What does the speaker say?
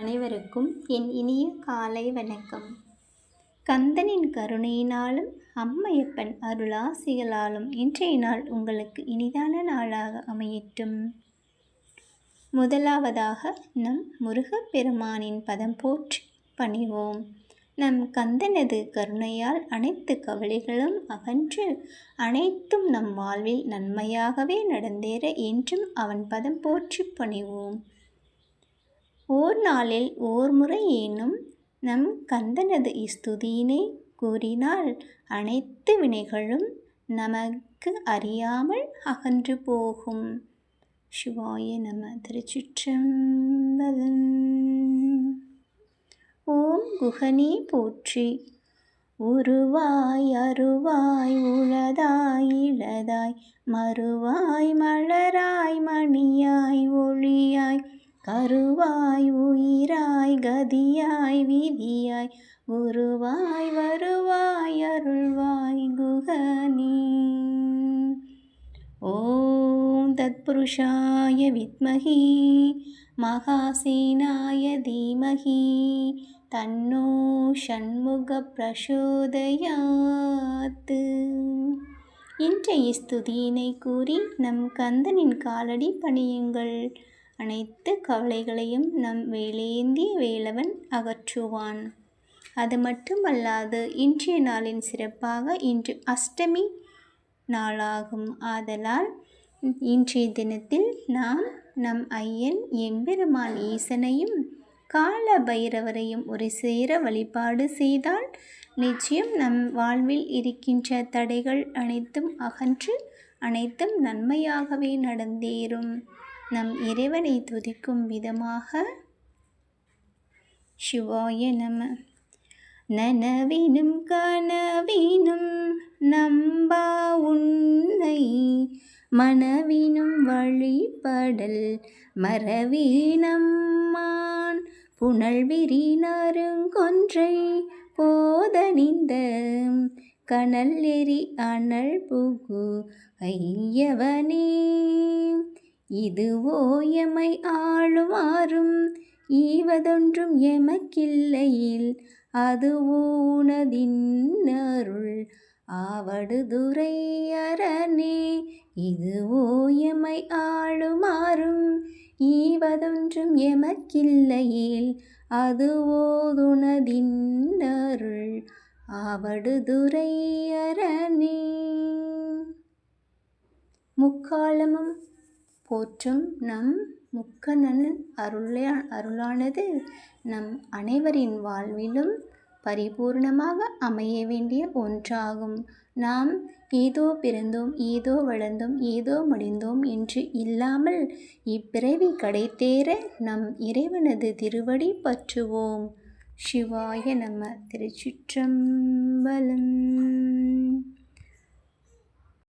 அனைவருக்கும் என் இனிய காலை வணக்கம். கந்தனின் கருணையினாலும் அம்மையப்பன் அருளாசிகளாலும் இன்றைய நாள் உங்களுக்கு இனிதான நாளாக அமையட்டும். முதலாவதாக நம் முருகப்பெருமானின் பதம் போற்றி பணிவோம். நம் கந்தனது கருணையால் அனைத்து கவலைகளும் அகன்று அனைத்தும் நம் வாழ்வில் நன்மையாகவே நடந்தேற என்றும் அவன் பதம் போற்றி பணிவோம். ஓர் நாளில் ஓர் முறை ஏனும் நம் கந்தனது இஸ்துதியினை கூறினால் அனைத்து வினைகளும் நமக்கு அறியாமல் அகன்று போகும். சிவாய நம திருச்சிற்றம்பலம். ஓம் குகனே போற்றி. உருவாய் அருவாய் உளதாய் இளதாய் மறுவாய் மலராய் மணியாய் அருவாய் உயிராய் கதியாய் விதியாய் குருவாய் வருவாய் அருள்வாய் குகனி. ஓம் தத்புருஷாய வித்மகி மகாசேனாய தீமகி தன்னோ ஷண்முக பிரசோதயாத்து இன்றைய ஸ்துதியினை கூறி நம் கந்தனின் காலடி பணியுங்கள். அனைத்து கவலைகளையும் நம் வேலேந்திய வேலவன் அகற்றுவான். அது மட்டுமல்லாது இன்றைய நாளின் சிறப்பாக இன்று அஷ்டமி நாளாகும். ஆதலால் இன்றைய தினத்தில் நாம் நம் ஐயன் எம்பெருமான் ஈசனையும் கால பைரவரையும் ஒரு சேர வழிபாடு செய்தால் நிச்சயம் நம் வாழ்வில் இருக்கின்ற தடைகள் அனைத்தும் அகன்று அனைத்தும் நன்மையாகவே நடந்தேறும். நம் இறைவனை துதிக்கும் விதமாக. சிவாய நம. நனவினும் கனவினும் நம்பா உன்னை. மனவினும் வழிபடல் மரவீனம்மான் புனல் விரினருங்கொன்றை போதனிந்த கனல் எரி அனல் புகு. ஐயவனே. இதுவோ எமை ஆளுமாறும் ஈவதொன்றும் எமக்கில்லையில். அதுவோ உனதின் அருள் ஆவடுதுறை அரணே. இதுவோ எமை ஆளுமாறும் ஈவதொன்றும் எமக்கில்லையில். அதுவோ துணதின் அருள் அரணே. முக்காலமும் போற்றும் நம் முக்கண்ணன் அருளா அருளானது நம் அனைவரின் வாழ்விலும் பரிபூர்ணமாக அமைய வேண்டிய ஒன்றாகும். நாம் ஏதோ பிறந்தோம் ஏதோ வளர்ந்தோம் ஏதோ மடிந்தோம் என்று இல்லாமல் இப்பிறவி கடைத்தேற நம் இறைவனது திருவடி பற்றுவோம். சிவாய நம. திருச்சிற்றம்பலம்.